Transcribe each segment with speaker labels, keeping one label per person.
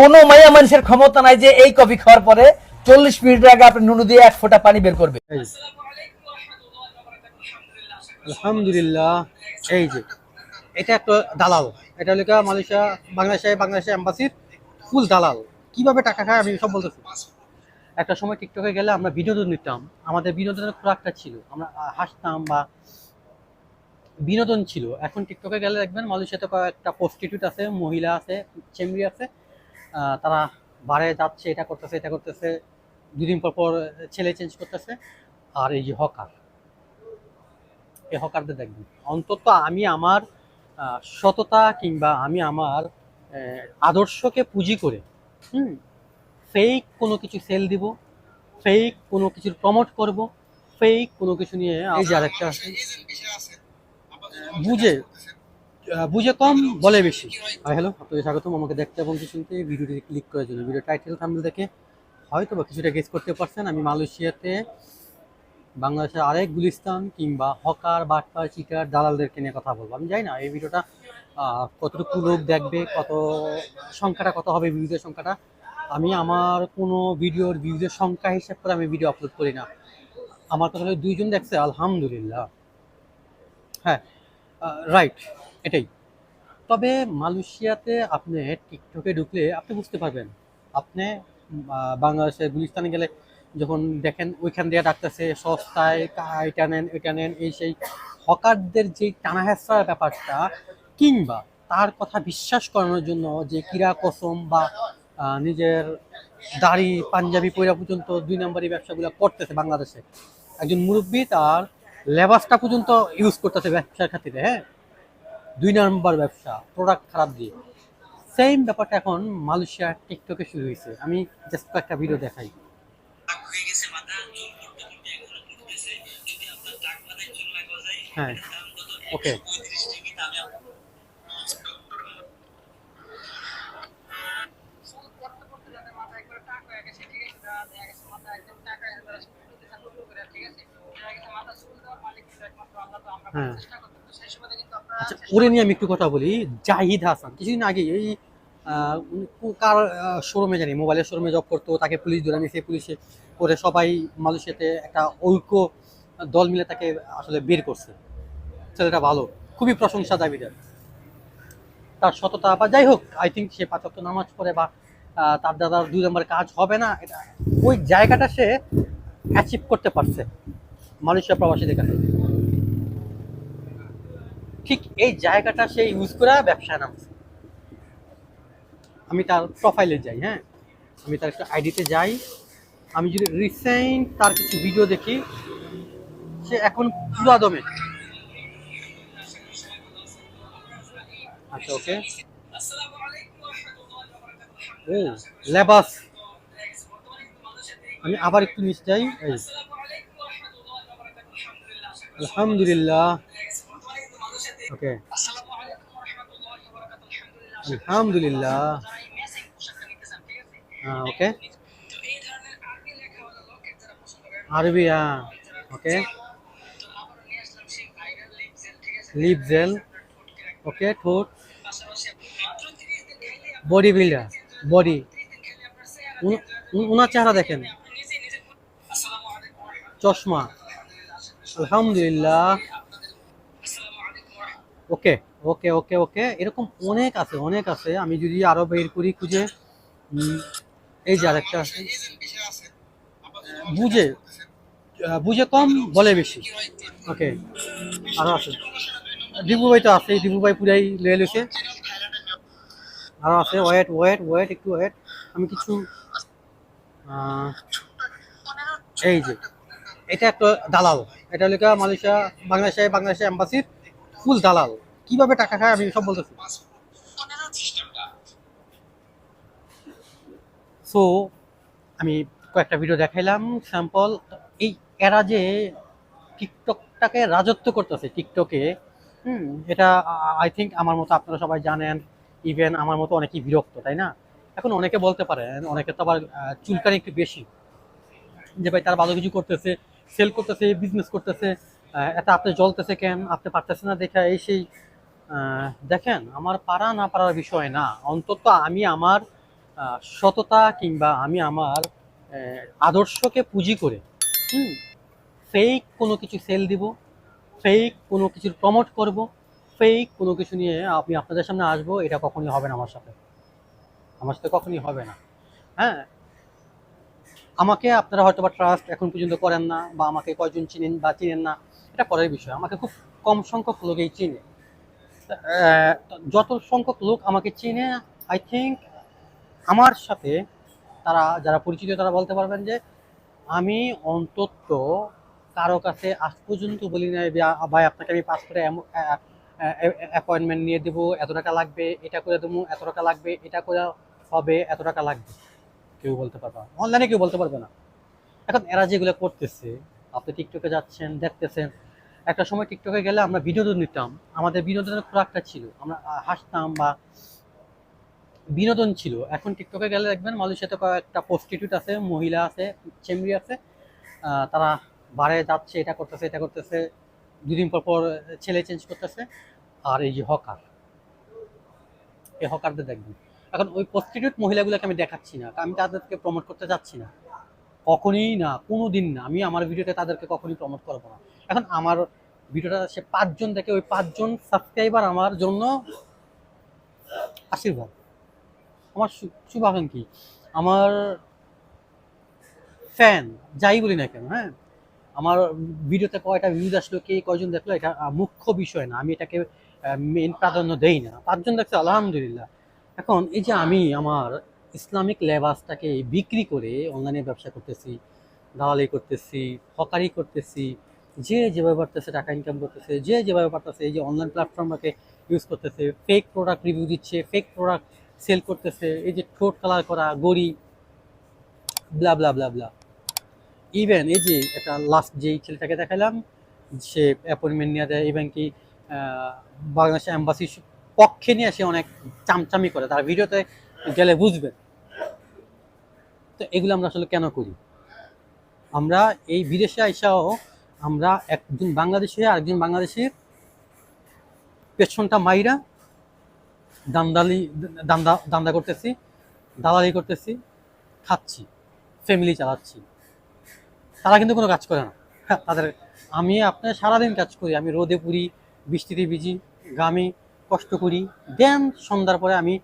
Speaker 1: কোনো মাইয়া মানুষের ক্ষমতা নাই যে এই কফি খাওয়ার পরে চল্লিশ মিনিট আগে আপনি নুনু দিয়ে এক ফোঁটা পানি বের করবে।
Speaker 2: আলহামদুলিল্লাহ। এই যে, এটা একটা দালাল। এটা হলো মালয়েশিয়া, বাংলাদেশে বাংলাদেশে এম্বাসির ফুল দালাল। কীভাবে টাকা খায় আমি সব বলতেছি। একটা সময় টিকটকে গেলে আমরা বিনোদন নিতাম। আমাদের বিনোদনের খোরাকটা ছিল। আমরা হাসতাম বা বিনোদন ছিল। এখন টিকটকে গেলে দেখবেন মালয়েশিয়াতে কয়েকটা প্রস্টিটিউট আছে, মহিলা আছে চেমরি আছে। তারা বারে যাচ্ছে এটা করতেছে এটা করতেছে। দুদিন পর পর ছেলে চেঞ্জ করতেছে। আর এই যে হকার এই হকারদের দেখবেন। অন্তত আমি আমার সততা কিংবা আমি আমার আদর্শকে পুঁজি করে হুম ফেক কোনো কিছু সেল দিব ফেক কোনো কিছুর প্রমোট করব ফেক কোনো কিছু নিয়ে এই যে আরেকটা আছে। বুঝে বুঝে কম বলে বেশি। হ্যালো আপনাদের স্বাগতম। আমাকে দেখতে এবং শুনতে ভিডিওটি ক্লিক করার জন্য। ভিডিও টাইটেল থাম্বনেল দেখে হয়তো বা কিছুটা গেস করতে পারছেন। আমি মালয়েশিয়াতে বাংলাদেশের আরেক গুলিস্তান কিংবা হকার, বাটপার চিটার দালালদেরকে নিয়ে কথা বলব। আমি জানি না, এই ভিডিওটা কতটুকু লোক দেখবে, কত সংখ্যাটা, কত হবে ভিউজের সংখ্যাটা। আমি আমার কোনো ভিডিওর ভিউজের সংখ্যা হিসাব করে আমি ভিডিও আপলোড করি না। আমার কথা দুইজন দেখছে, আলহামদুলিল্লাহ। হ্যাঁ রাইট এটাই। তবে মালয়েশিয়াতে আপনি টিকটকে ঢুকলে আপনি বুঝতে পারবেন। আপনি বাংলাদেশের গুলিস্তানে গেলে যখন দেখেন ওইখান দিয়ে ডাকতেছে, সস্তায় এটা নেন এটা নেন এই সেই হকারদের যে টানা হেঁচড়ার ব্যাপারটা কিংবা তার কথা বিশ্বাস করানোর জন্য যে কিরা কসম বা নিজের দাড়ি পাঞ্জাবি পয়রা পর্যন্ত দুই নম্বরই ব্যবসাগুলো করতেছে বাংলাদেশে। একজন মুরব্বী তার লেবাসটা পর্যন্ত ইউজ করতেছে ব্যবসার খাতিরে হ্যাঁ? দুই নম্বর ব্যবসা প্রোডাক্ট খারাপ দিয়ে। সেম ব্যাপারটা এখন মালয়েশিয়া টিকটকে শুরু হয়েছে। আমি জাস্ট কয়েকটা ভিডিও দেখাই।
Speaker 3: হয়ে।
Speaker 2: ওকে হ্যাঁ। আচ্ছা নিয়ে আমি একটু কথা বলি। জাহিদ হাসান, কিছুদিন আগে এই কার শোরুমে জানি মোবাইলের শোরুমে জব করতো, তাকে পুলিশ ধরে নিয়েছে পুলিশে করে সবাই মালয়েশিয়াতে একটা ঐক্য দল মিলে তাকে আসলে বের করছে। ছেলেটা ভালো, খুবই প্রশংসা দাবিদার। তার সততা, বা যাই হোক আই থিঙ্ক সে পাঁচক নামাজ পড়ে বা তার দাদার দুই নম্বর কাজ হবে না, এটা ওই জায়গাটা সে অ্যাচিভ করতে পারছে মালয়েশিয়া প্রবাসীদের কাছে। ঠিক এই জায়গাটা সে ইউজ করে ব্যবসায় নামছে। আমি তার প্রোফাইলে যাই হ্যাঁ? আমি তার একটা আইডিতে যাই। আমি যদি রিসেন্ট তার কিছু ভিডিও দেখি, সে এখন পুরো দমে আচ্ছা ওকে ও, লেবাস। আমি আবার একটু নিচে যাই আলহামদুলিল্লাহ। ওকে আলহামদুলিল্লাহ হ্যাঁ ওকে আরবি হ্যাঁ ওকে লিপ জেল ওকে ঠোঁট বডি বিল্ডার বডি ওনার চেহারা দেখেন। চশমা। আলহামদুলিল্লাহ। ওকে ওকে ওকে ওকে। এরকম অনেক আছে অনেক আছে। আমি যদি আরও বের করি খুঁজে এই যে আরেকটা। বুঝে বুঝে কম, বলে বেশি। ওকে, আরও আছে। দিবু ভাই তো আছে, দিবু ভাই পুরাই লয়ে লইছে আরও আছে, ওয়েট ওয়েট ওয়েট, একটু ওয়েট। আমি কিছু এই যে, এটা একটা দালাল। এটা গিয়ে মালয়েশিয়া, বাংলাদেশে বাংলাদেশে এম্বাসির ফুল দালাল। কীভাবে টাকা খায় আমি সব বলতেছি। সো আমি কয়েকটা ভিডিও দেখাইলাম স্যাম্পল এই এরা যে টিকটকটাকে রাজত্ব করতেছে টিকটকে হুম, এটা আই থিঙ্ক আমার মতো আপনারা সবাই জানেন ইভেন আমার মতো অনেকেই বিরক্ত, তাই না? এখন অনেকে বলতে পারেন, অনেকে তো আবার চুলকানি একটু বেশি। যে ভাই তারা ভালো কিছু করতেছে সেল করতেছে বিজনেস করতেছে। এটা আপনি জ্বলতেছে কেন? আপনি পারতেছেন না দেখে এই সেই দেখেন, আমার পারা না পারার বিষয় না। অন্তত আমি আমার সততা কিংবা আমি আমার আদর্শকে পুঁজি করে, হুম ফেক কোনো কিছু সেল দিব ফেক কোনো কিছুর প্রমোট করব ফেক কোনো কিছু নিয়ে আমি আপনাদের সামনে আসব, এটা কখনই হবে না আমার সাথে। আমার সাথে কখনই হবে না। হ্যাঁ আমাকে আপনারা হয়তো বা ট্রাস্ট এখন পর্যন্ত করেন না, বা আমাকে কয়জন চিনেন বা চিনেন না এটা পরের বিষয়। আমাকে খুব কম সংখ্যক লোকেই চিনে। যত সংখ্যক লোক আমাকে চিনে আই থিঙ্ক আমার সাথে তারা, যারা পরিচিত, তারা বলতে পারবেন যে আমি অন্তত কারও কাছে আজ পর্যন্ত বলি না ভাই, আপনাকে আমি পাস পাসপোর্টে অ্যাপয়েন্টমেন্ট নিয়ে দেবো, এত টাকা লাগবে, এটা করে দেবো, এত টাকা লাগবে, এটা করে হবে, এত টাকা লাগবে। কেউ বলতে পারবে অনলাইনে কেউ বলতে পারবে না। এখন এরা যেগুলো করতেছে, আপনি টিকটকে যাচ্ছেন, দেখতেছেন একটা সময় টিকটকে গেলে আমরা বিনোদন নিতাম। আমাদের বিনোদনের খোরাকটা ছিল। আমরা হাসতাম বা বিনোদন ছিল। এখন টিকটকে গেলে দেখবেন মালয়েশিয়াতে কয়েকটা প্রস্টিটিউট আছে, মহিলা আছে চেমরি আছে তারা বারে যাচ্ছে, এটা করতেছে এটা করতেছে, দুদিন পর পর ছেলে চেঞ্জ করতেছে। আর এই যে হকার এই হকারদের দেখবেন। এখন ওই প্রস্টিটিউট মহিলাগুলোকে আমি দেখাচ্ছি না। আমি তাদেরকে প্রমোট করতে যাচ্ছি না। কখনই না কোনো দিন না। আমি আমার ভিডিওতে তাদেরকে কখনই প্রমোট করব না। এখন আমার ভিডিওটা সে পাঁচজন দেখে ওই পাঁচজন সাবস্ক্রাইবার আমার জন্য আশীর্বাদ। আমার শুভাকাঙ্ক্ষী। আমার ফ্যান যাই বলি না কেন হ্যাঁ? আমার ভিডিওতে কয়টা ভিউজ আসলো, কে কয়জন দেখল, এটা মুখ্য বিষয় না। আমি এটাকে মেন প্রাধান্য দেই না। পাঁচজন দেখছে, আলহামদুলিল্লাহ। এখন এই যে আমি, আমার ইসলামিক লেবাসটাকে বিক্রি করে অনলাইনে ব্যবসা করতেছি, দালালি করতেছি, হকারি করতেছি, যে যেভাবে পারতেছে টাকা ইনকাম করতেছে, যে যেভাবে পারতেছে এই যে অনলাইন প্ল্যাটফর্মটাকে ইউজ করতেছে ফেক প্রোডাক্ট রিভিউ দিচ্ছে ফেক প্রোডাক্ট সেল করতেছে, এই যে ঠোঁট কালার করা, গড়ি blah blah blah blah even এই যে একটা লাস্ট যেই ছেলেটাকে দেখালাম, সে অ্যাপয়েন্টমেন্ট নিয়ে দেয় ইভেন কি বাংলাদেশ অ্যাম্বাসির পক্ষে নিয়ে সে অনেক চামচামি করে, তার ভিডিওতে গেলে বুঝবেন। তো এগুলো আমরা আসলে কেন করি? আমরা এই বিদেশে আইসাও আমরা একজন বাংলাদেশি আরেকজন বাংলাদেশির পেছনটা মাইরা দান্দালি দান্দা দান্দা করতেছি দালালি করতেছি খাচ্ছি ফ্যামিলি চালাচ্ছি। তারা কিন্তু কোনো কাজ করে না। হ্যাঁ, তাদের আমি আপনার সারাদিন কাজ করি। আমি রোদে পুরি বৃষ্টিতে ভিজি গ্রামে কষ্ট করি। দেন সন্ধ্যার পরে আমি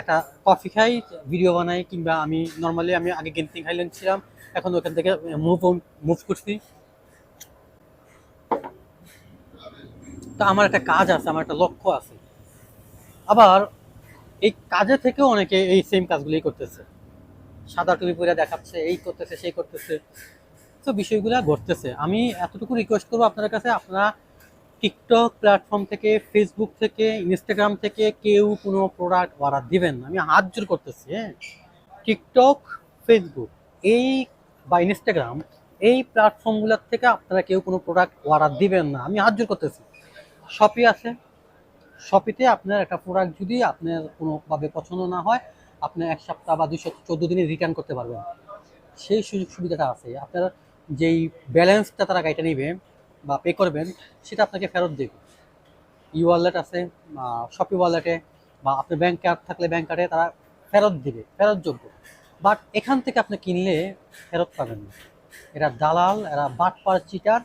Speaker 2: একটা কফি খাই ভিডিও বানাই, কিংবা আমি নর্মালি আমি আগে গেন্টিং হাইল্যান্ড ছিলাম, এখন ওখান থেকে মুভ মুভ করছি। তো আমার একটা কাজ আছে, আমার একটা লক্ষ্য আছে। আবার এই কাজে থেকেও অনেকে এই সেম কাজগুলোই করতেছে। সাদা টুপি পরে দেখাচ্ছে, এই করতেছে, সেই করতেছে। তো বিষয়গুলো ঘটতেছে। আমি এতটুকু রিকোয়েস্ট করব আপনার কাছে, আপনারা টিকটক প্ল্যাটফর্ম থেকে ফেসবুক থেকে ইনস্টাগ্রাম থেকে কেউ কোনো প্রোডাক্ট অর্ডার দিবেন না। আমি হাত জোর করতেছি হ্যাঁ? টিকটক ফেসবুক এই বা ইনস্টাগ্রাম এই প্ল্যাটফর্মগুলোর থেকে আপনারা কেউ কোনো প্রোডাক্ট অর্ডার দিবেন না। আমি হাত জোর করতেছি। শপি আছে। শপিতে আপনার একটা প্রোডাক্ট যদি আপনার কোনোভাবে পছন্দ না হয়, আপনি এক সপ্তাহ বা সপ্তাহ, চোদ্দ দিনে রিটার্ন করতে পারবেন। সেই সুযোগ সুবিধাটা আছে। আপনার যেই ব্যালেন্সটা তারা গাড়িটা নেবে বা পে করবেন, সেটা আপনাকে ফেরত দেবে। ই ওয়ালেট আছে শপি ওয়ালেটে বা আপনার ব্যাংক কার্ড থাকলে ব্যাংক কার্ডে তারা ফেরত দিবে, ফেরতযোগ্য। বাট এখান থেকে আপনি কিনলে ফেরত পাবেন না। এরা দালাল, এরা বাট বাটপার চিটার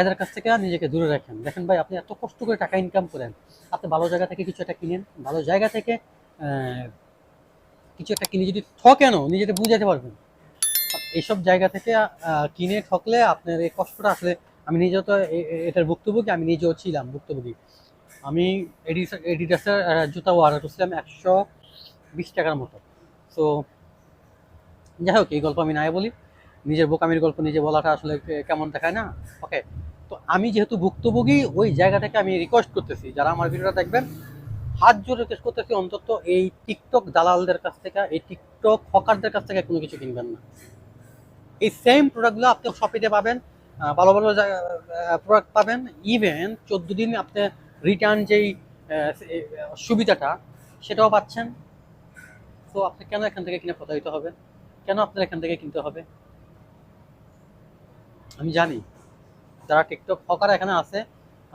Speaker 2: এদের কাছ থেকে নিজেকে দূরে রাখেন। দেখেন ভাই, আপনি এত কষ্ট করে টাকা ইনকাম করেন। আপনি ভালো জায়গা থেকে কিছু একটা কিনেন, ভালো জায়গা থেকে কিছু একটা কিনে যদি ঠকেনও, নিজেকে বুঝাতে পারবেন। এইসব জায়গা থেকে কিনে ঠকলে আপনার এই কষ্টটা আসলে আমি নিজেও তো এটার ভুক্তভোগী, আমি নিজেও ছিলাম ভুক্তভোগী। আমি এডিডাসের জুতা অর্ডার করছিলাম একশো বিশ টাকার মতো। সো যাই হোক, এই গল্প আমি নাই বলি। নিজের বোকামির গল্প নিজে বলাটা আসলে কেমন দেখায় না? ওকে তো আমি যেহেতু ভুক্তভোগী, ওই জায়গা থেকে আমি রিকোয়েস্ট করতেছি। যারা আমার ভিডিওটা দেখবেন, হাত জোর রিকোয়েস্ট করতেছি, অন্তত এই টিকটক দালালদের কাছ থেকে, এই টিকটক হকারদের কাছ থেকে কোনো কিছু কিনবেন না। এই সেম প্রোডাক্টগুলো আপনি শপিতে পাবেন। ভালো ভালো প্রোডাক্ট পাবেন। ইভেন চোদ্দ দিন আপনি রিটার্ন যেই সুবিধাটা, সেটাও পাচ্ছেন। তো আপনি কেন এখান থেকে কিনে প্রতারিত হবে? কেন আপনার এখান থেকে কিনতে হবে? আমি জানি। যারা টিকটক হকার এখানে আছে,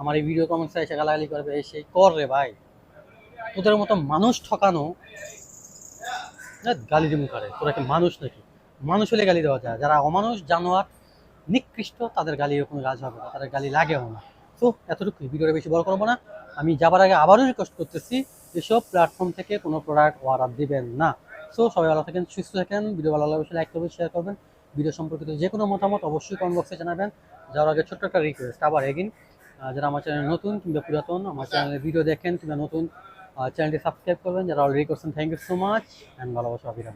Speaker 2: আমার এই ভিডিও কমেন্টসে এসে গালাগালি করবে সেই কর রে ভাই। তোদের মতো মানুষ ঠকানো গালি দিমু করে? তোরা কি মানুষ নাকি? মানুষ হলে গালি দেওয়া যায়। যারা অমানুষ, জানোয়ার নিকৃষ্ট, তাদের গালি কোনো কাজ হবে না, তাদের গালি লাগেও না। তো এতটুকু ভিডিওটা বেশি বড় করব না। আমি যাবার আগে আবারও রিকোয়েস্ট করতেছি, এসব প্ল্যাটফর্ম থেকে কোনো প্রোডাক্ট অর্ডার দিবেন না। সো সবাই ভালো থাকেন, সুস্থ থাকেন ভিডিও ভালো লাগলে লাইক করবেন শেয়ার করবেন। ভিডিও সম্পর্কিত যে কোনো মতামত অবশ্যই কমেন্ট বক্সে জানাবেন। যাওয়ার আগে ছোট্ট একটা রিকোয়েস্ট আবার এগিন যারা আমার চ্যানেল নতুন কিংবা পুরাতন, আমার চ্যানেলের ভিডিও দেখেন কিংবা নতুন চ্যানেলটি সাবস্ক্রাইব করবেন। যারা অলরেডি করছেন thank you so much and ভালোবাসা অভিরাম